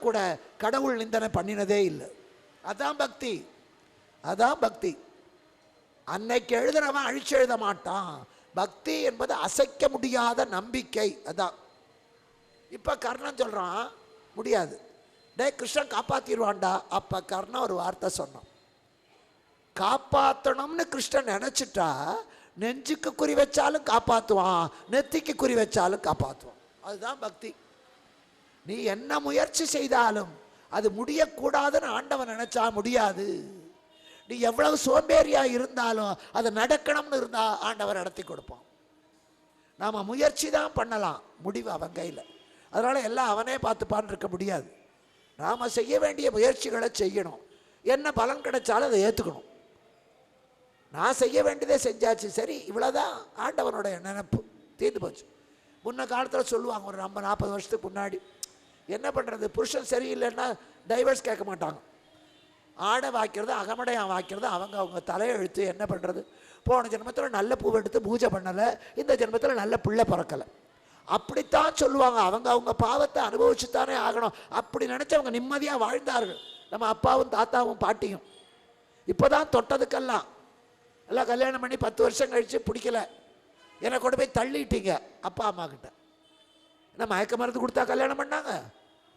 கூட கடவுள் நிந்தனை பண்ணினதே இல்லை. அதான் பக்தி. அதான் பக்தி. அன்னைக்கு எழுதுறவன் அழிச்சு எழுத மாட்டான். பக்தி என்பது அசைக்க முடியாத நம்பிக்கை. அதான். இப்போ கர்ணன் சொல்கிறான் முடியாது. டே கிருஷ்ணன் காப்பாற்றிடுவான்டா அப்போ கர்ணன் ஒரு வார்த்தை சொன்னான். காப்பாற்றணும்னு கிருஷ்ணன் நினச்சிட்டா நெஞ்சுக்கு குறி வச்சாலும் காப்பாற்றுவான் நெத்திக்கு குறி வச்சாலும் காப்பாற்றுவான் அதுதான் பக்தி. நீ என்ன முயற்சி செய்தாலும் அது முடியக்கூடாதுன்னு ஆண்டவன் நினைச்சா முடியாது. நீ எவ்வளவு சோம்பேறியா இருந்தாலும் அது நடக்கணும்னு இருந்தா ஆண்டவர் நடத்தி கொடுப்பான் நாம முயற்சி தான் பண்ணலாம். முடிவு அவன் கையில். அதனால எல்லாம் அவனே பார்த்துப்பான்னு இருக்க முடியாது. நாம செய்ய வேண்டிய முயற்சிகளை செய்யணும். என்ன பலன் கிடைச்சாலும் அதை ஏற்றுக்கணும் நான் செய்ய வேண்டியதே செஞ்சாச்சு. சரி இவ்வளோதான் ஆண்டவனுடைய நினப்பு. தீர்ந்து போச்சு. முன்ன காலத்தில் சொல்லுவாங்க ஒரு நம்ம நாற்பது வருஷத்துக்கு முன்னாடி என்ன பண்ணுறது புருஷன் சரியில்லைன்னா டைவர்ஸ் கேட்க மாட்டாங்க. ஆடை வாய்க்கிறது அகமடையான் வாய்க்கிறது அவங்க அவங்க தலையெழுத்து என்ன பண்ணுறது போன ஜென்மத்தில் நல்ல பூவை எடுத்து பூஜை பண்ணலை இந்த ஜென்மத்தில் நல்ல பிள்ளை பிறக்கலை. அப்படித்தான் சொல்லுவாங்க. அவங்க அவங்க பாவத்தை அனுபவிச்சு தானே ஆகணும். அப்படி நினச்சவங்க நிம்மதியாக வாழ்ந்தார்கள். நம்ம அப்பாவும் தாத்தாவும் பாட்டியும். இப்போ தான் தொட்டதுக்கெல்லாம். எல்லாம் கல்யாணம் பண்ணி பத்து வருஷம் கழித்து பிடிக்கல. என்னை கொண்டு போய் தள்ளிட்டீங்க அப்பா அம்மா கிட்ட. என்ன மயக்க மருந்து கொடுத்தா கல்யாணம் பண்ணாங்க?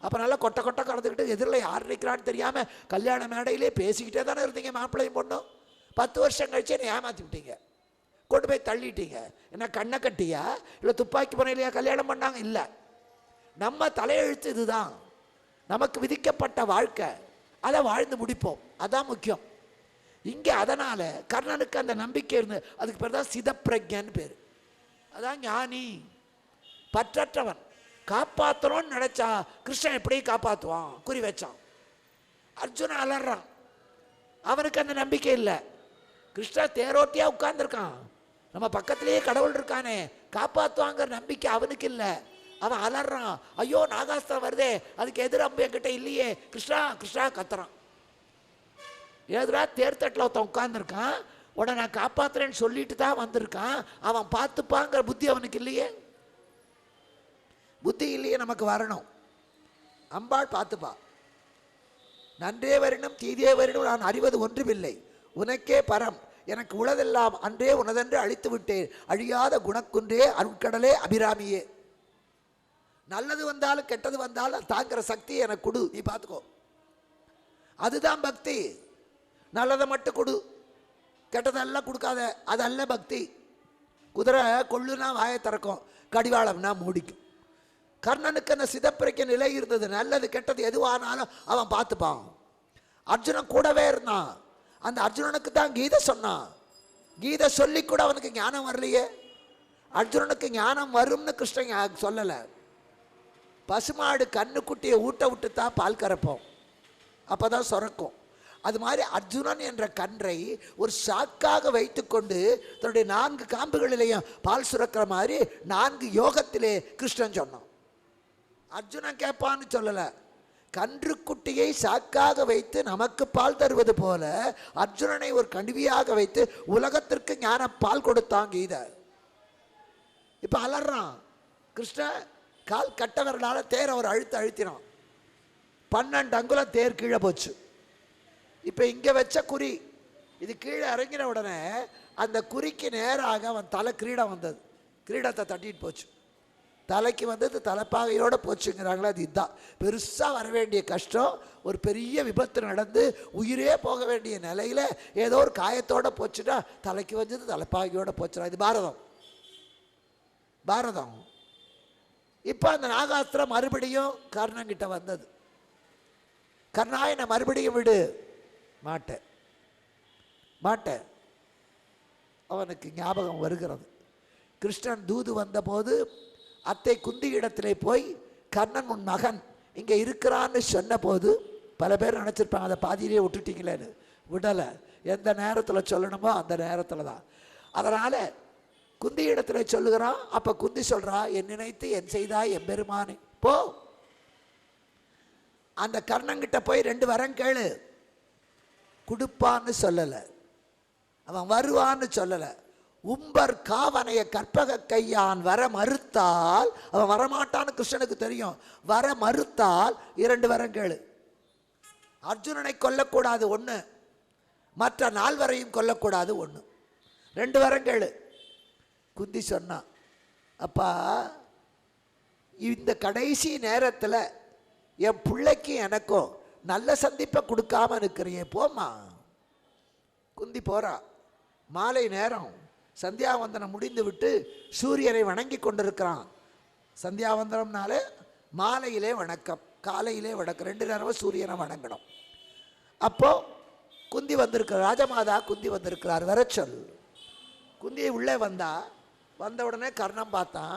அப்போ நல்லா கொட்டை கொட்டை கலந்துக்கிட்டு எதிரில் யார் நிற்கிறான்னு தெரியாமல் கல்யாண மேடையிலே பேசிக்கிட்டே தானே இருந்தீங்க மாப்பிள்ளையும் பொண்ணும். பத்து வருஷம் கழிச்சு என்னை ஏமாற்றி விட்டீங்க. கொண்டு போய் தள்ளிட்டீங்க. என்ன கண்ணை கட்டியா? இல்லை துப்பாக்கி முனையிலையா கல்யாணம் பண்ணாங்க? இல்லை. நம்ம தலையெழுத்து இதுதான். நமக்கு விதிக்கப்பட்ட வாழ்க்கை. அதை வாழ்ந்து முடிப்போம். அதான் முக்கியம். இங்கே அதனால் கர்ணனுக்கு அந்த நம்பிக்கை இருந்து அதுக்கு பேர் தான் சிதப்பிரஜன்னு பேர். அதான் ஞானி. பற்றற்றவன். காப்பாற்றணும்னு நினச்சான் கிருஷ்ணன் எப்படி காப்பாற்றுவான் குறி வச்சான். அர்ஜுனன் அலறான். அவனுக்கு அந்த நம்பிக்கை இல்லை. கிருஷ்ணா தேரோட்டியாக உட்கார்ந்துருக்கான். நம்ம பக்கத்திலேயே கடவுள் இருக்கானே காப்பாற்றுவாங்கிற நம்பிக்கை அவனுக்கு இல்லை. அவன் அலறான். ஐயோ நாகாஸ்திரம் வருதே அதுக்கு எதிர் அம்பு என்கிட்ட இல்லையே. கிருஷ்ணா கிருஷ்ணா கத்துறான். ஏதுடா தேர்தட்டில் ஒருத்தன் உட்காந்துருக்கான் உடனே நான் காப்பாற்றுறேன்னு சொல்லிட்டு தான் வந்திருக்கான். அவன் பார்த்துப்பாங்கிற புத்தி அவனுக்கு இல்லையே. புத்தியிலேயே நமக்கு வரணும். அம்பாள் பார்த்துப்பா. நன்றே வரினும் தீதே வரினும் நான் அறிவது ஒன்றுமில்லை. உனக்கே பரம். எனக்கு உளதெல்லாம் அன்றே உனதென்று அழித்து விட்டேன். அழியாத குணக்குன்றே அருட்கடலே அபிராமியே. நல்லது வந்தாலும் கெட்டது வந்தாலும் தாங்கிற சக்தி எனக்கு கொடு. நீ பார்த்துக்கோ. அதுதான் பக்தி. நல்லதை மட்டும் கொடு. கெட்டதெல்லாம் கொடுக்காத. அதல்ல பக்தி. குதிரை கொள்ளுனா வாயை திறக்கும். கடிவாளம்னா மூடிக்கும். கர்ணனுக்கு அந்த சிதப்பிரிக்க நிலை இருந்தது நல்லது கெட்டது எதுவானாலும் அவன் பார்த்துப்பான். அர்ஜுனன் கூடவே இருந்தான். அந்த அர்ஜுனனுக்கு தான் கீதை சொன்னான். கீதை சொல்லி கூட அவனுக்கு ஞானம் வரலையே. அர்ஜுனனுக்கு ஞானம் வரும்னு கிருஷ்ணன் சொல்லலை. பசுமாடு கண்ணுக்குட்டியை ஊட்ட விட்டு தான் பால் கறப்போம். அப்போ தான் சுரக்கும். அது மாதிரி அர்ஜுனன் என்ற கன்றை ஒரு சாக்காக வைத்துக்கொண்டு தன்னுடைய நான்கு காம்புகளிலேயும் பால் சுரக்கிற மாதிரி நான்கு யோகத்திலே கிருஷ்ணன் சொன்னான். அர்ஜுனன் கேட்பான்னு சொல்லலை. கன்றுக்குட்டியை சாக்காக வைத்து நமக்கு பால் தருவது போல அர்ஜுனனை ஒரு கருவியாக வைத்து உலகத்திற்கு ஞான பால் கொடுத்தான் கீதை. இப்போ அலறான். கிருஷ்ண கால் கட்டவர்களால் தேர் அவர் அழுத்த அழுத்து அழுத்தினான். பன்னெண்டு அங்குலம் தேர் கீழே போச்சு. இப்போ இங்கே வச்ச குறி இது கீழே இறங்கின உடனே அந்த குறிக்கு நேராக அவன் தலை கிரீடம் வந்தது. கிரீடத்தை தட்டிட்டு போச்சு. தலைக்கு வந்தது தலைப்பாகையோடு போச்சுங்கிறாங்களே அது இதுதான் பெருசாக வர வேண்டிய கஷ்டம் ஒரு பெரிய விபத்து நடந்து உயிரே போக வேண்டிய நிலையில் ஏதோ ஒரு காயத்தோடு போச்சுன்னா தலைக்கு வந்தது தலைப்பாகையோடு போச்சுனா இது பாரதம். பாரதம். இப்போ அந்த நாகாஸ்திரம் மறுபடியும் கர்ணங்கிட்ட வந்தது. கர்ணாயனை மறுபடியும் விடு. மாட்டேன் மாட்டேன் அவனுக்கு ஞாபகம் வருகிறது. கிருஷ்ணன் தூது வந்தபோது அத்தை குந்தி இடத்திலே போய் கர்ணன் உன் மகன் இங்கே இருக்கிறான்னு சொன்னபோது பல பேர் நினச்சிருப்பாங்க அதை பாதியிலே விட்டுட்டீங்களேன்னு. விடலை. எந்த நேரத்தில் சொல்லணுமோ அந்த நேரத்தில் தான். அதனால் குந்தி இடத்துல சொல்லுகிறான் அப்போ குந்தி சொல்கிறா என் நினைத்து என் செய்தாய் என் பெருமானே. போ. அந்த கர்ணங்கிட்ட போய் ரெண்டு வரம் கேளு. கொடுப்பான்னு சொல்லலை. அவன் வருவான்னு சொல்லலை. உம்பர் காவனைய கற்பக கையான் வர மறுத்தால் அவன் வரமாட்டான்னு கிருஷ்ணனுக்கு தெரியும். வர மறுத்தால் இரண்டு வரம் கேளு. அர்ஜுனனை கொல்லக்கூடாது ஒன்று மற்ற நால்வரையும் கொல்லக்கூடாது ஒன்று ரெண்டு வரம் கேளு. குந்தி சொன்னான் அப்பா இந்த கடைசி நேரத்தில் என் பிள்ளைக்கும் எனக்கும் நல்ல சந்திப்பை கொடுக்காம இருக்கிறியே போம்மா. குந்தி போகிறா மாலை நேரம். சந்தியாவந்தனம் முடிந்து விட்டு சூரியனை வணங்கி கொண்டிருக்கிறான். சந்தியாவந்தனம்னாலே மாலையிலே வணக்கம் காலையிலே வணக்கம் ரெண்டு நேரமும் சூரியனை வணங்கணும். அப்போது குந்தி வந்திருக்கிறார் ராஜமாதா குந்தி வந்திருக்கிறார் வர சொல். உள்ளே வந்தா வந்த உடனே கர்ணம் பார்த்தான்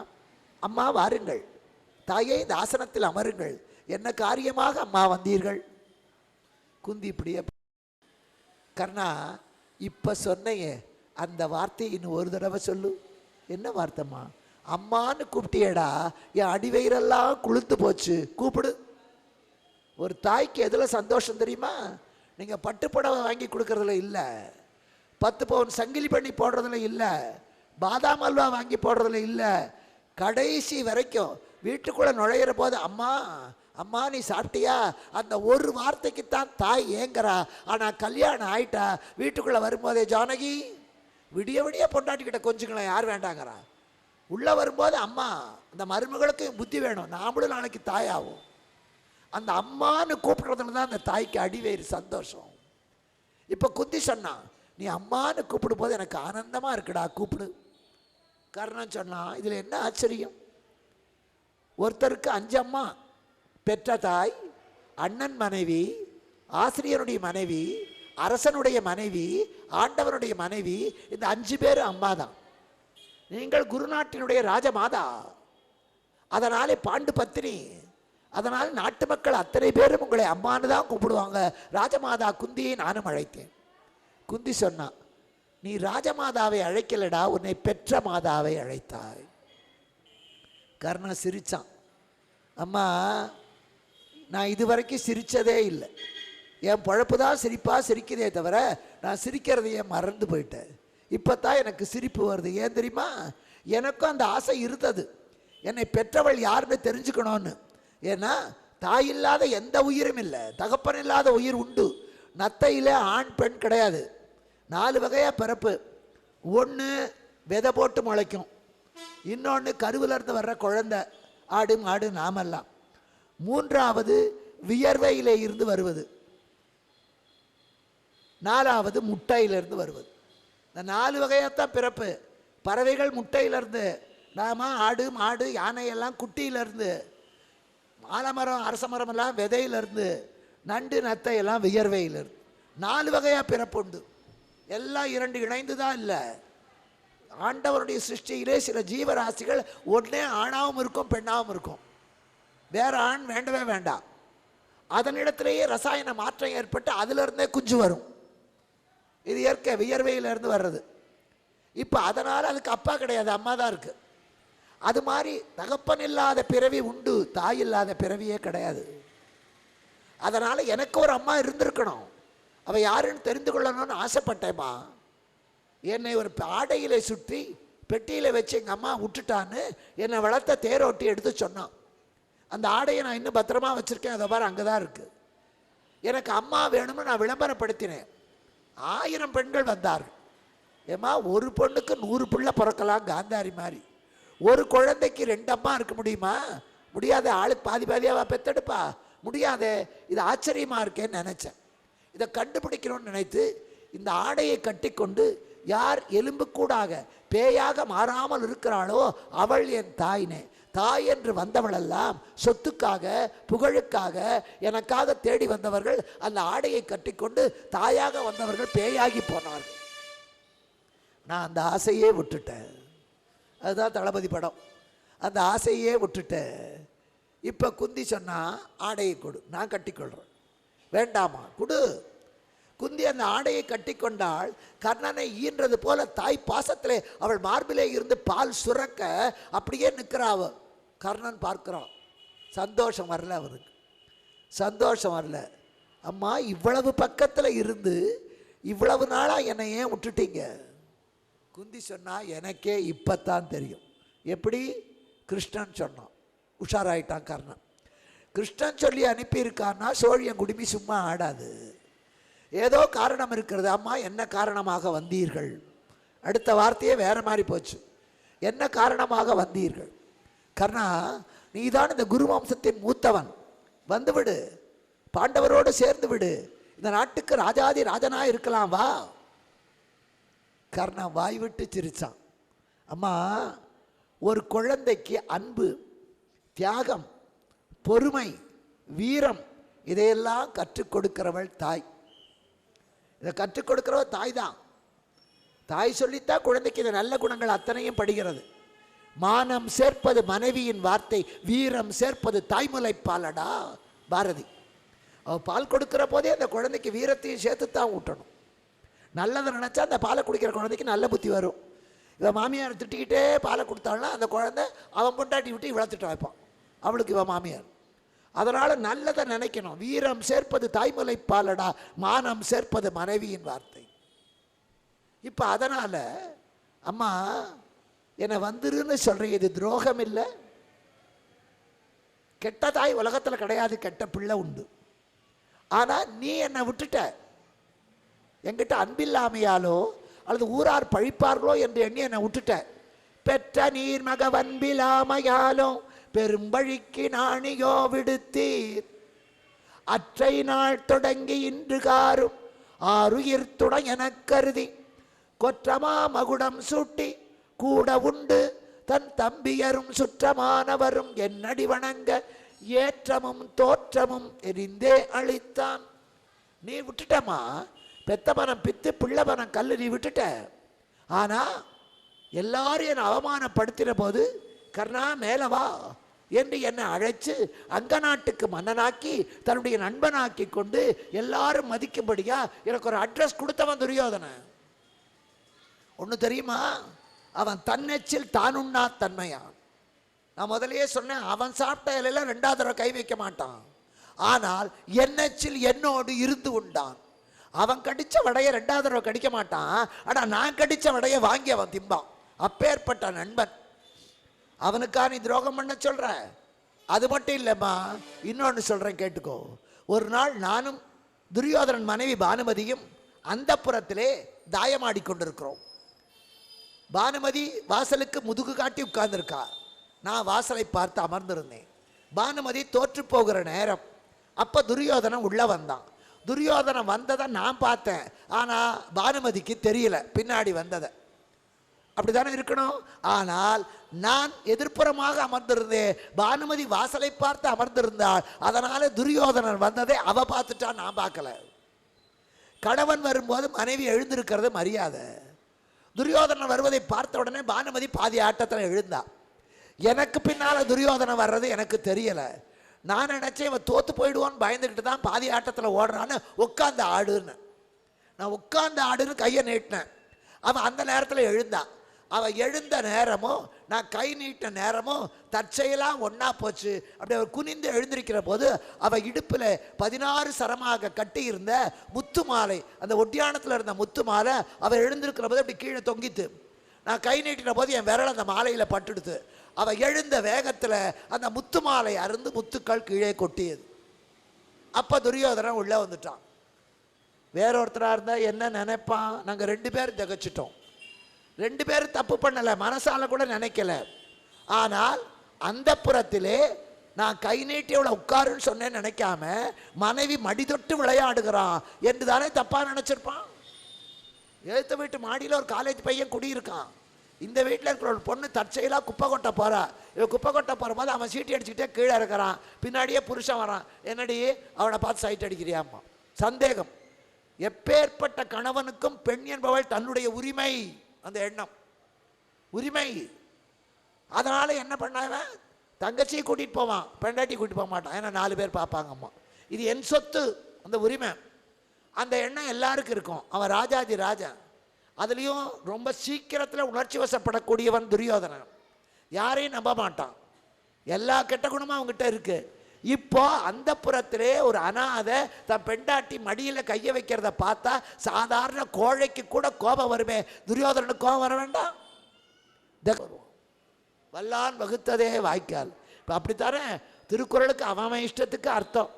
அம்மா வாருங்கள் தாயே இந்த ஆசனத்தில் அமருங்கள் என்ன காரியமாக அம்மா வந்தீர்கள்? குந்தி இப்படியே கர்ணா இப்போ சொன்னையே அந்த வார்த்தையை இன்னும் ஒரு தடவை சொல்லு. என்ன வார்த்தைம்மா? அம்மான்னு கூப்பிட்டியடா என் அடிவயிறெல்லாம் குளுத்து போச்சு. கூப்பிடு. ஒரு தாய்க்கு எதில் சந்தோஷம் தெரியுமா? நீங்கள் பட்டுப்புடவை வாங்கி கொடுக்கறதுல இல்லை. பத்து பவுன் சங்கிலி பண்ணி போடுறதுல இல்லை. பாதாம் அல்வா வாங்கி போடுறதுல இல்லை. கடைசி வரைக்கும் வீட்டுக்குள்ளே நுழையிற போது அம்மா அம்மா நீ சாப்பிட்டியா? அந்த ஒரு வார்த்தைக்கு தான் தாய் ஏங்குறா. ஆனால் கல்யாணம் ஆயிட்டா வீட்டுக்குள்ளே வரும்போதே ஜானகி விடிய விடிய பொண்டாட்டிக்கிட்ட கொஞ்சங்களேன் யார் வேண்டாங்கிறா? உள்ளே வரும்போது அம்மா அந்த மருமகளுக்கு புத்தி வேணும். நாமளும் நாளைக்கு தாயாகும். அந்த அம்மான்னு கூப்பிடுறதுல தான் அந்த தாய்க்கு அடிவேறு சந்தோஷம். இப்போ குந்தி சொன்னான் நீ அம்மான்னு கூப்பிடும் போது எனக்கு ஆனந்தமாக இருக்குடா கூப்பிடு. கர்ணன் சொன்னான் இதில் என்ன ஆச்சரியம்? ஒருத்தருக்கு அஞ்சு அம்மா பெற்ற தாய் அண்ணன் மனைவி ஆசிரியருடைய மனைவி அரசனுடைய மனைவி ஆண்டவனுடைய மனைவி இந்த அஞ்சு பேர் அம்மா தான் நீங்கள் குருநாட்டினுடைய ராஜமாதா. அதனாலே பாண்டு பத்தினி. அதனால் நாட்டு மக்கள் அத்தனை பேரும் உங்களை அம்மானு தான் கூப்பிடுவாங்க. ராஜமாதா குந்தியை நானும் அழைத்தேன். குந்தி சொன்னான் நீ ராஜமாதாவை அழைக்கலடா உன்னை பெற்ற மாதாவை அழைத்தாய். கர்ணன் சிரிச்சான் அம்மா நான் இதுவரைக்கும் சிரித்ததே இல்லை. என் பழப்பு தான் சிரிப்பாக சிரிக்கிறதே தவிர நான் சிரிக்கிறதையே மறந்து போயிட்டேன். இப்போ தான் எனக்கு சிரிப்பு வருது. ஏன் தெரியுமா? எனக்கும் அந்த ஆசை இருந்தது. என்னை பெற்றவள் யாருன்னு தெரிஞ்சுக்கணும்னு. ஏன்னா தாய் இல்லாத எந்த உயிரும் இல்லை. தகப்பன் இல்லாத உயிர் உண்டு. நத்தையில் ஆண் பெண் கிடையாது. நாலு வகையாக பிறப்பு. ஒன்று விதை போட்டு முளைக்கும். இன்னொன்று கருவிலேருந்து வர்ற குழந்த. ஆடு மாடு நாமெல்லாம். மூன்றாவது வியர்வையிலே இருந்து வருவது. நாலாவது முட்டையிலிருந்து வருவது. இந்த நாலு வகையாகத்தான் பிறப்பு. பறவைகள் முட்டையிலிருந்து நாம ஆடு மாடு யானையெல்லாம் குட்டியிலிருந்து ஆலமரம் அரச மரம் எல்லாம் விதையிலிருந்து நண்டு நத்தை எல்லாம் வியர்வையிலிருந்து. நாலு வகையாக பிறப்பு உண்டு. எல்லாம் இரண்டு இணைந்து தான் இல்லை. ஆண்டவருடைய சிருஷ்டியிலே சில ஜீவராசிகள் ஒன்றே ஆணாவும் இருக்கும் பெண்ணாகவும் இருக்கும். வேற ஆண் வேண்டவே வேண்டாம். அதனிடத்திலேயே ரசாயன மாற்றம் ஏற்பட்டு அதிலிருந்தே குஞ்சு வரும். இது இயற்கை வியர்வையிலேருந்து வர்றது. இப்போ அதனால் அதுக்கு அப்பா கிடையாது அம்மா தான் இருக்குது அது மாதிரி தகப்பன் இல்லாத பிறவி உண்டு தாய் இல்லாத பிறவியே கிடையாது. அதனால் எனக்கு ஒரு அம்மா இருந்திருக்கணும். அவள் யாருன்னு தெரிந்து கொள்ளணும்னு ஆசைப்பட்டேம்மா. என்னை ஒரு ஆடையில சுற்றி பெட்டியில் வச்சு எங்கள் அம்மா விட்டுட்டான்னு என்னை வளர்த்த தேரோட்டி எடுத்து சொன்னான். அந்த ஆடையை நான் இன்னும் பத்திரமா வச்சுருக்கேன் அதை பாரு அங்கே தான் இருக்குது எனக்கு அம்மா வேணும்னு நான் விளம்பரப்படுத்தினேன். ஆயிரம் பெண்கள் வந்தார்கள். ஏம்மா ஒரு பொண்ணுக்கு நூறு பிள்ளை பிறக்கலாம் காந்தாரி மாதிரி. ஒரு குழந்தைக்கு ரெண்டு அம்மா இருக்க முடியுமா? முடியாத ஆளுக்கு பாதி பாதியாவா பெத்தெடுப்பா? முடியாதே இது ஆச்சரியமாக இருக்கேன்னு நினச்சேன். இதை கண்டுபிடிக்கணும்னு நினைத்து இந்த ஆடையை கட்டிக்கொண்டு யார் எலும்புக்கூடாக பேயாக மாறாமல் இருக்கிறாளோ அவள் என் தாயினே. தாய் என்று வந்தவளெல்லாம் சொத்துக்காக புகழுக்காக எனக்காக தேடி வந்தவர்கள் அந்த ஆடையை கட்டிக்கொண்டு தாயாக வந்தவர்கள் பேயாகி போனார்கள். நான் அந்த ஆசையே விட்டுட்டேன். அதுதான் தளபதி படம். அந்த ஆசையே விட்டுட்டேன். இப்போ குந்தி சொன்னால் ஆடையை கொடு நான் கட்டிக்கொள்கிறேன் வேண்டாமா? கொடு. குந்தி அந்த ஆடையை கட்டிக்கொண்டால் கர்ணனை ஈன்றது போல தாய் பாசத்திலே அவள் மார்பிலே இருந்து பால் சுரக்க அப்படியே நிற்கிறா கர்ணன் பார்க்குறான். சந்தோஷம் வரல அவருக்கு. சந்தோஷம் வரல. அம்மா இவ்வளவு பக்கத்தில் இருந்து இவ்வளவு நாளாக என்னை ஏன் விட்டுட்டீங்க? குந்தி சொன்னால் எனக்கே இப்பத்தான் தெரியும். எப்படி? கிருஷ்ணன் சொன்னான். உஷாராயிட்டான் கர்ணன். கிருஷ்ணன் சொல்லி அனுப்பியிருக்கான்னா சோழியன் குடுமி சும்மா ஆடாது. ஏதோ காரணம் இருக்கிறது. அம்மா என்ன காரணமாக வந்தீர்கள்? அடுத்த வார்த்தையே வேறு மாதிரி போச்சு. என்ன காரணமாக வந்தீர்கள்? கர்ணா நீதான் இந்த குரு வம்சத்தின் மூத்தவன். வந்து விடு. பாண்டவரோடு சேர்ந்து விடு. இந்த நாட்டுக்கு ராஜாதி ராஜனா இருக்கலாம் வா. கர்ணன் வாய் விட்டு சிரிச்சான். அம்மா ஒரு குழந்தைக்கு அன்பு தியாகம் பொறுமை வீரம் இதையெல்லாம் கற்றுக் கொடுக்கிறவள் தாய். இதை கற்றுக் கொடுக்கிறவ தாய் தான் தாய் சொல்லித்தான் குழந்தைக்கு இந்த நல்ல குணங்கள் அத்தனையும் படுகிறது மானம் சேர்ப்பது மனைவியின் வார்த்தை வீரம் சேர்ப்பது தாய்முலைப்பாலடா பாரதி. அவ பால் கொடுக்குற போதே அந்த குழந்தைக்கு வீரத்தையும் சேர்த்து தான் ஊட்டணும். நல்லதை நினச்சா அந்த பாலை குடிக்கிற குழந்தைக்கு நல்ல புத்தி வரும். இவன் மாமியார் திட்டிக்கிட்டே பாலை கொடுத்தாள்னா அந்த குழந்தை அவன் பொண்டாட்டி விட்டு வளர்த்துட்டு திட்ட வைப்பான். அவளுக்கு இவன் மாமியார். அதனால் நல்லதை நினைக்கணும். வீரம் சேர்ப்பது தாய்மலை பாலடா மானம் சேர்ப்பது மனைவியின் வார்த்தை. இப்போ அதனால் அம்மா என்னை வந்துருன்னு சொல்கிறீங்க இது துரோகம் இல்லை. கெட்ட தாய் உலகத்தில் கிடையாது. கெட்ட பிள்ளை உண்டு. ஆனால் நீ என்னை விட்டுட்ட. என்கிட்ட அன்பில்லாமையாலோ அல்லது ஊரார் பழிப்பார்களோ என்று எண்ணி என்னை விட்டுட்ட. பெற்ற நீர் மகவன்பிலாமையாலோ பெரும்பழிக்கு நாணியோ விடுத்தீர். அற்றை நாள் தொடங்கி இன்று காரும் ஆறுயிர்த்துடன் எனக் கருதி கொற்றமா மகுடம் சூட்டி கூட உண்டு. தன் தம்பியரும் சுற்றமானவரும் என்னடி வணங்க? ஏற்றமும் தோற்றமும் எரிந்தே அழித்தான். நீ விட்டுட்டமா பெத்த மனம் பித்து பிள்ளைமனம் கல் நீ விட்டுட்ட. ஆனா எல்லாரும் என்னை அவமானப்படுத்தின போது கர்ணா மேலே வா என்று என்னை அழைச்சு அங்க நாட்டுக்கு மன்னனாக்கி தன்னுடைய நண்பனாக்கி கொண்டு எல்லாரும் மதிக்கும்படியா எனக்கு ஒரு அட்ரஸ் கொடுத்தவன் துரியோதனை ஒன்று தெரியுமா? அவன் தன்னெச்சில் தானுண்ணா தன்மையான் நான் முதலையே சொன்னேன் அவன் சாப்பிட்ட இலையில ரெண்டாவது தடவை கை வைக்க மாட்டான். ஆனால் என்னச்சில் என்னோடு இருந்து உண்டான். அவன் கடிச்ச வடையை ரெண்டாவது தடவை கடிக்க மாட்டான். ஆனால் நான் கடிச்ச வடையை வாங்கி அவன் திம்பான். அப்பேற்பட்ட நண்பன். அவனுக்கா நீ துரோகம் பண்ண சொல்ற? அது மட்டும் இல்லைம்மா இன்னொன்று சொல்கிறேன் கேட்டுக்கோ. ஒரு நாள் நானும் துரியோதனன் மனைவி பானுமதியும் அந்த புறத்திலே தாயமாடி கொண்டிருக்கிறோம். பானுமதி வாசலுக்கு முதுகு காட்டி உட்கார்ந்துருக்கா. நான் வாசலை பார்த்து அமர்ந்திருந்தேன். பானுமதி தோற்று போகிற நேரம். அப்போ துரியோதனன் உள்ளே வந்தான். துரியோதனன் வந்ததை நான் பார்த்தேன். ஆனால் பானுமதிக்கு தெரியல. பின்னாடி வந்ததை. அப்படித்தானே இருக்கணும்? ஆனால் நான் எதிர்ப்புறமாக அமர்ந்திருந்தேன். பானுமதி வாசலை பார்த்து அமர்ந்திருந்தாள். அதனால் துரியோதனன் வந்ததை அவ பார்த்துட்டா நான் பார்க்கல. கணவன் வரும்போது மனைவி எழுந்திருக்கிறது மரியாதை. துரியோதனன் வருவதை பார்த்த உடனே பானுமதி பாதி ஆட்டத்தில் எழுந்தா. எனக்கு பின்னால் துரியோதனன் வர்றது எனக்கு தெரியலை. நான் நினச்சேன் இவன் தோற்று போயிடுவான்னு பயந்துக்கிட்டு தான் பாதி ஆட்டத்தில் ஓடுறான்னு உட்காந்து ஆடுன்னு. நான் உட்காந்து ஆடுன்னு கையை நீட்டினேன். அவன் அந்த நேரத்தில் எழுந்தான் அவன் எழுந்த நேரமும் நான் கை நீட்ட நேரமும் தற்செயலாக ஒன்றா போச்சு. அப்படி அவர் குனிந்து எழுந்திருக்கிற போது அவள் இடுப்பில் பதினாறு சரமாக கட்டியிருந்த முத்து மாலை அந்த ஒட்டியானத்தில் இருந்த முத்து மாலை அவள் எழுந்திருக்கிற போது அப்படி கீழே தொங்கித்து நான் கை நீட்டின போது என் விரல் அந்த மாலையில் பட்டுடுத்து அவள் எழுந்த வேகத்தில் அந்த முத்து மாலை அருந்து முத்துக்கள் கீழே கொட்டியது. அப்போ துரியோதனன் உள்ளே வந்துட்டான். வேறொருத்தராக இருந்தால் என்ன நினைப்பான்? நாங்கள் ரெண்டு பேரும் திகச்சிட்டோம். ரெண்டு பேரும் தப்பு பண்ணலை மனசால கூட நினைக்கல. ஆனால் அந்த புறத்திலே நான் கை நீட்டி அவளை உட்காருன்னு சொன்னேன்னு நினைக்காம மனைவி மடி தொட்டு விளையாடுகிறான் என்று தானே தப்பாக நினச்சிருப்பான்? எழுத்த வீட்டு மாடியில் ஒரு காலேஜ் பையன் குடியிருக்கான். இந்த வீட்டில் இருக்கிற ஒரு பொண்ணு தற்செயலாக குப்பை கொட்ட போகிறா இவன் குப்பை கொட்ட போகிற போது அவன் சீட்டி அடிச்சுக்கிட்டே கீழே இருக்கிறான் பின்னாடியே புருஷன் வரான். என்னடி? அவனை பார்த்து சைட் அடிக்கிறியாமா சந்தேகம். எப்பேற்பட்ட கணவனுக்கும் பெண் என்பவள் தன்னுடைய உரிமை. அந்த எண்ணம். உரிமை. அதனால் என்ன பண்ணாவன் தங்கச்சியை கூட்டிகிட்டு போவான். பெண்டாட்டி கூட்டிட்டு போக மாட்டான். ஏன்னா நாலு பேர் பார்ப்பாங்கம்மா. இது என் சொத்து அந்த உரிமை. அந்த எண்ணம் எல்லாருக்கும் இருக்கும். அவன் ராஜாதி ராஜா. அதுலேயும் ரொம்ப சீக்கிரத்தில் உணர்ச்சி வசப்படக்கூடியவன் துரியோதனன். யாரையும் நம்ப மாட்டான். எல்லா கெட்ட குணமும் அவங்ககிட்ட இருக்குது இப்போ அந்த புறத்திலே ஒரு அனாதை தன் பெண்டாட்டி மடியில் கையை வைக்கிறத பார்த்தா சாதாரண கோழைக்கு கூட கோபம் வருமே. துரியோதனனுக்கு கோபம் வர வேண்டாம்? வல்லான் வகுத்ததே வாய்க்கால். இப்போ அப்படித்தானே? திருக்குறளுக்கு அவன் இஷ்டத்துக்கு அர்த்தம்.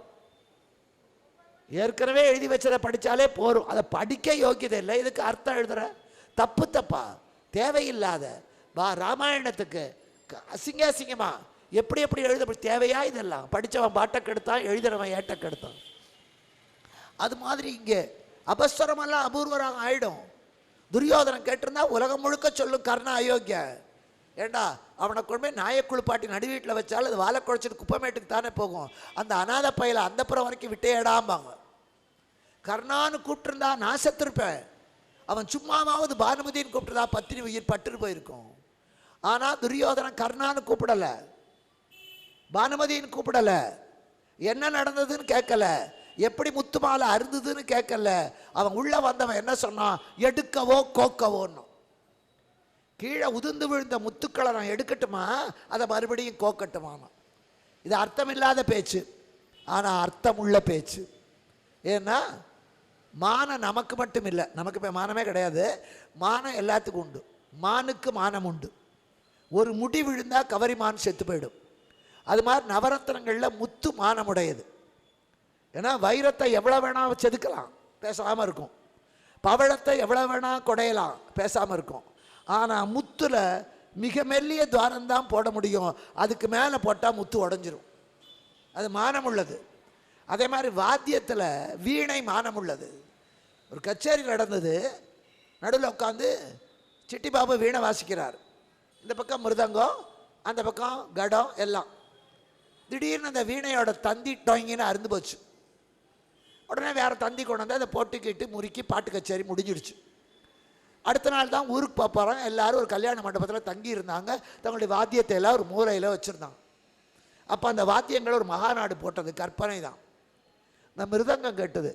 ஏற்கனவே எழுதி வச்சதை படித்தாலே போரும். அதை படிக்க யோக்கியதை இல்லை. இதுக்கு அர்த்தம் எழுதுற? தப்பு தப்பா? தேவையில்லாத. வா ராமாயணத்துக்கு. க- அசிங்க அசிங்கமா? எப்படி எப்படி எழுத தேவையா இதெல்லாம்? படித்தவன் பாட்டை கெடுத்தான் எழுதுறவன் ஏட்டை கெடுத்தான். அது மாதிரி இங்கே அபஸ்வரமெல்லாம் அபூர்வராக ஆயிடும். துரியோதனன் கேட்டிருந்தா உலகம் முழுக்க சொல்லும் கர்ண அயோக்கிய. ஏண்டா அவனை கொண்டு போய் நாயக்குழுப்பாட்டி நடு வீட்டில் வச்சாலும் அது வாழை குழைச்சிட்டு குப்பமேட்டுக்கு தானே போகும். அந்த அனாதை பயில அந்த புறம் வரைக்கும் விட்டே இடாம்பாங்க. கர்ணான்னு கூப்பிட்டுருந்தா நான் செத்துருப்பேன். அவன் சும்மாவாவது பானுமதின்னு கூப்பிட்டுருந்தா பத்தினி உயிர் பட்டுட்டு போயிருக்கும். ஆனால் துரியோதனன் கர்ணான்னு கூப்பிடலை. பானுமதின்னு கூப்பிடல. என்ன நடந்ததுன்னு கேட்கல. எப்படி முத்து மாலை அருந்ததுன்னு கேட்கல. அவன் உள்ள வந்தவன் என்ன சொன்னான்? எடுக்கவோ கோக்கவோன்னு. கீழே உதிர்ந்து விழுந்த முத்துக்களை நான் எடுக்கட்டுமா? அதை மறுபடியும் கோக்கட்டுமாமா இது அர்த்தமில்லாத பேச்சு. ஆனால் அர்த்தமுள்ள பேச்சு. ஏன்னா மானம் நமக்கு மட்டும் இல்லை. நமக்கு இப்போ மானமே கிடையாது. மானம் எல்லாத்துக்கும் உண்டு. மானுக்கு மானம் உண்டு. ஒரு முடி விழுந்தால் கவரி மான் செத்து போயிடும். அது மாதிரி நவரத்தினங்களில் முத்து மானமுடையது. ஏன்னா வைரத்தை எவ்வளோ வேணால் செதுக்கலாம் பேசாமல் இருக்கும். பவழத்தை எவ்வளோ வேணால் குடையலாம் பேசாமல் இருக்கும். ஆனால் முத்தில் மிக மெல்லிய துவாரம்தான் போட முடியும். அதுக்கு மேலே போட்டால் முத்து உடஞ்சிரும். அது மானம் உள்ளது அதே மாதிரி வாத்தியத்தில் வீணை மானம் உள்ளது ஒரு கச்சேரி நடந்தது. நடுவில் உட்காந்து சிட்டி பாபு வீணை வாசிக்கிறார். இந்த பக்கம் மிருதங்கம் அந்த பக்கம் கடம் எல்லாம். திடீர்னு அந்த வீணையோட தந்தி டொங்கின்னு அருந்து போச்சு. உடனே வேறு தந்தி கொண்டு வந்து அதை போட்டுக்கிட்டு முறுக்கி பாட்டு கச்சேரி முடிஞ்சிடுச்சு. அடுத்த நாள் தான் ஊருக்கு பார்ப்பாங்க எல்லாரும் ஒரு கல்யாண மண்டபத்தில் தங்கி இருந்தாங்க. தங்களுடைய வாத்தியத்தை எல்லாம் ஒரு மூலையில் வச்சுருந்தாங்க அப்போ அந்த வாத்தியங்கள் ஒரு மகாநாடு போட்டது கற்பனை தான். இந்த மிருதங்கம் கேட்டது.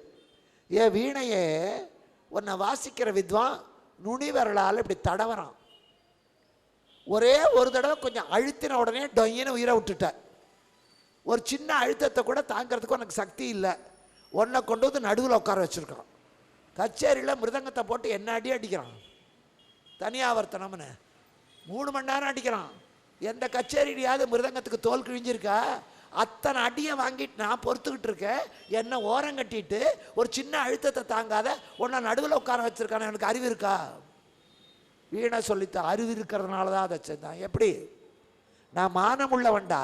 ஏ வீணையே உன்னை வாசிக்கிற வித்வான் நுனி விரலால் இப்படி தடவறான். ஒரே ஒரு தடவை கொஞ்சம் அழுத்தின உடனே டொய்யின்னு உயிரை விட்டுட்டேன் ஒரு சின்ன அழுத்தத்தை கூட தாங்கிறதுக்கு உனக்கு சக்தி இல்லை. உன்னை கொண்டு வந்து நடுவில் உட்கார வச்சுருக்கான். கச்சேரியில் மிருதங்கத்தை போட்டு என்ன அடி அடிக்கிறான்? தனியாவர்த்தனம்னு மூணு மணி நேரம் அடிக்கிறான். எந்த கச்சேரியிலையாவது மிருதங்கத்துக்கு தோல் கிழிஞ்சிருக்கா? அத்தனை அடியை வாங்கிட்டு நான் பொறுத்துக்கிட்டு இருக்கேன். என்னை ஓரம் கட்டிட்டு ஒரு சின்ன அழுத்தத்தை தாங்காத உன்னை நடுவில் உட்கார வச்சுருக்கான எனக்கு அறிவு இருக்கா? வீணை சொல்லித்த அறிவு இருக்கிறதுனால தான் அதை செஞ்சான். எப்படி? நான் மானம் உள்ளவன்டா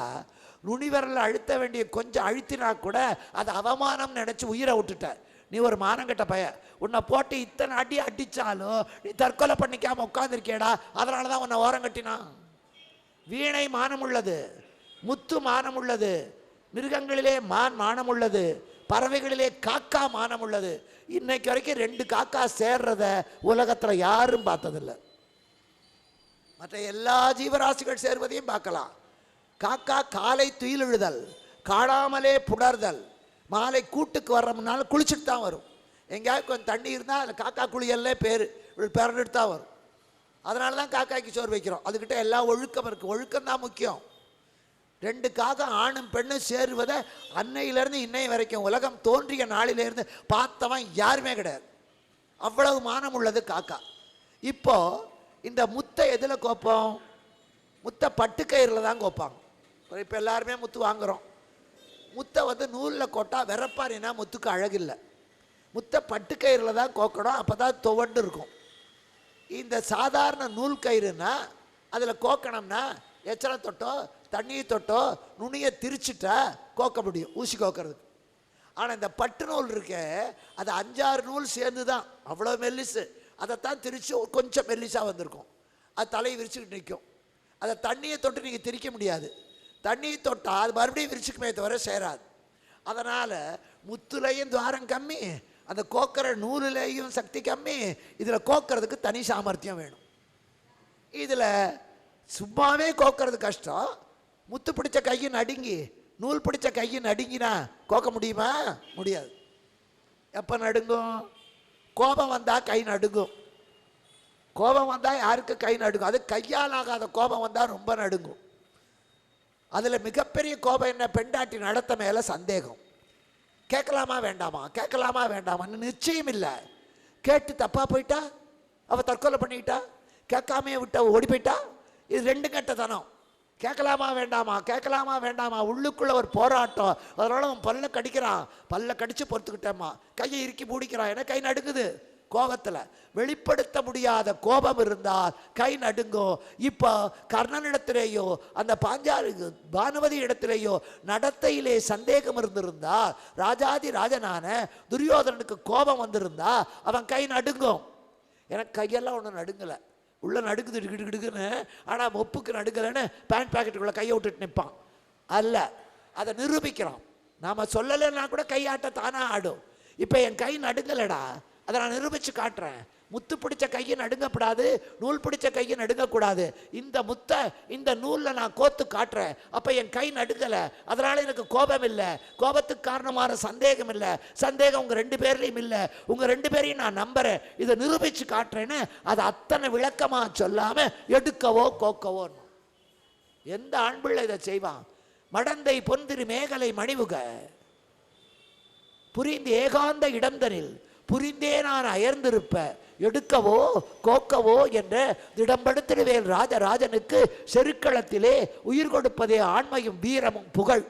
நுனிவரலை அழுத்த வேண்டிய கொஞ்சம் அழுத்தினா கூட அது அவமானம் நினச்சி உயிரை விட்டுட்ட நீ ஒரு மானங்கட்ட பய. உன்னை போட்டு இத்தனை அடி அடித்தாலும் நீ தற்கொலை பண்ணிக்காம உட்காந்துருக்கேடா அதனால தான் உன்னை ஓரம் கட்டினான். வீணை மானம் உள்ளது முத்து மானம் உள்ளது மிருகங்களிலே மான் மானம் உள்ளது பறவைகளிலே காக்கா மானம் உள்ளது இன்னைக்கு வரைக்கும் ரெண்டு காக்கா சேர்றத உலகத்தில் யாரும் பார்த்ததில்லை. மற்ற எல்லா ஜீவராசிகள் சேர்வதையும் பார்க்கலாம். காக்கா காலை துயிலெழுதல் காணாமலே புணர்தல். மாலை கூட்டுக்கு வர்றோம்னால குளிச்சுட்டு தான் வரும். எங்கேயாவது கொஞ்சம் தண்ணி இருந்தால் அதில் காக்கா குளியல்லே பேர். பிறந்துட்டு தான் வரும். அதனால தான் காக்காய்க்கு சோறு வைக்கிறோம். அதுக்கிட்ட எல்லா ஒழுக்கம் இருக்குது ஒழுக்கம் தான் முக்கியம். ரெண்டு காக்கா ஆணும் பெண்ணும் சேருவதை அன்னையிலேருந்து இன்னை வரைக்கும் உலகம் தோன்றிய நாளிலேருந்து பார்த்தவன் யாருமே கிடையாது. அவ்வளவு மானம் உள்ளது காக்கா. இப்போ இந்த முத்தை எதில் கோப்போம்? முத்தை பட்டுக்கயிறில் தான் கோப்பாங்க. இப்போ எல்லாருமே முத்து வாங்குறோம். முத்தை வந்து நூலில் கோட்டா வெறப்பாரினா முத்துக்கு அழகில்லை. முத்தை பட்டுக்கயிறில் தான் கோக்கணும் அப்போ தான் துவண்டு இருக்கும். இந்த சாதாரண நூல் கயிறுனா அதில் கோக்கணும்னா எச்சனை தொட்டோ தண்ணியை தொட்டோ நுனியை திரிச்சிட்டா கோக்க முடியும் ஊசி கோக்கிறதுக்கு. ஆனால் இந்த பட்டு நூல் இருக்கே அது அஞ்சாறு நூல் சேர்ந்து தான் அவ்வளோ மெல்லிசு. அதைத்தான் திரித்து கொஞ்சம் மெல்லிசாக வந்திருக்கும். அது தலையை விரிச்சுக்கிட்டு நிற்கும். அதை தண்ணியை தொட்டு நீங்கள் திரிக்க முடியாது. தண்ணி தொட்டால் அது மறுபடியும் விரிச்சுக்குமே தவிர சேராது. அதனால் முத்துலையும் துவாரம் கம்மி அந்த கோக்கிற நூலிலேயும் சக்தி கம்மி இதில் கோக்கிறதுக்கு தனி சாமர்த்தியம் வேணும். இதில் சும்மாவே கோக்கிறது கஷ்டம். முத்து பிடிச்ச கையை நடுங்கி நூல் பிடிச்ச கையை நடுங்கினா கோக்க முடியுமா? முடியாது. எப்போ நடுங்கும்? கோபம் வந்தால் கை நடுங்கும். கோபம் வந்தால் யாருக்கு கை நடுங்கும்? அது கையால் ஆகாத கோபம் வந்தால் ரொம்ப நடுங்கும். அதில் மிகப்பெரிய கோபம் என்ன? பெண்டாட்டி நடத்த மேலே சந்தேகம். கேட்கலாமா வேண்டாமா? கேட்கலாமா வேண்டாமான்னு நிச்சயம் இல்லை. கேட்டு தப்பாக போயிட்டா? அவள் தற்கொலை பண்ணிக்கிட்டா கேட்காமையே விட்டா? ஓடி போயிட்டா? இது ரெண்டு தனம். கேட்கலாமா வேண்டாமா? கேட்கலாமா வேண்டாமா? உள்ளுக்குள்ளே ஒரு போராட்டம். அதனால அவன் பல்ல கடிக்கிறான். பல்ல கடித்து பொறுத்துக்கிட்டேம்மா. கையை இறுக்கி மூடிக்கிறான். ஏன்னா கை நடுங்குது. கோபத்தில் வெளிப்படுத்த முடியாத கோபம் இருந்தால் கை நடுங்கும் இப்போ கர்ணனிடத்திலேயோ அந்த பாஞ்சாலி பானுமதி இடத்திலேயோ நடத்தையிலே சந்தேகம் இருந்திருந்தால் ராஜாதி ராஜனான துரியோதனனுக்கு கோபம் வந்திருந்தா அவன் கை நடுங்கும் எனக்கு கையெல்லாம் ஒன்றும் நடுங்கலை. உள்ள நடுக்குது இடுக்குன்னு ஆனால் ஒப்புக்கு நடுக்கலைன்னு பேண்ட் பாக்கெட்டுக்குள்ளே கையை விட்டுட்டு நிற்பான். அல்ல அதை நிரூபிக்கிறோம் நாம் சொல்லலைன்னா கூட கையாட்ட தானாக ஆடும். இப்போ என் கை நடுங்கலடா. அதை நான் நிரூபித்து காட்டுறேன். முத்து பிடிச்ச கையை நடுங்கப்படாது நூல் பிடிச்ச கையை நடுங்கக்கூடாது. இந்த முத்தை இந்த நூலில் நான் கோத்து காட்டுறேன். அப்போ என் கை நடுங்கலை. அதனால் எனக்கு கோபம் இல்லை. கோபத்துக்கு காரணமான சந்தேகம் இல்லை. சந்தேகம் உங்கள் ரெண்டு பேர்லையும் இல்லை. உங்கள் ரெண்டு பேரையும் நான் நம்புகிறேன் இதை நிரூபித்து காட்டுறேன்னு அதை அத்தனை விளக்கமாக சொல்லாமல் எடுக்கவோ கோக்கவோ எந்த ஆண்பிள்ளை இதை செய்வான்? மடந்தை பொந்திரு மேகலை மணிவுக புரிந்து ஏகாந்த இடந்தனில் புரிந்தே நான் அயர்ந்திருப்ப எடுக்கவோ கோக்கவோ என்ற திடம்படுத்திடுவேல் ராஜராஜனுக்கு செருக்களத்திலே உயிர் கொடுப்பதே ஆண்மையும் வீரமும் புகழ்.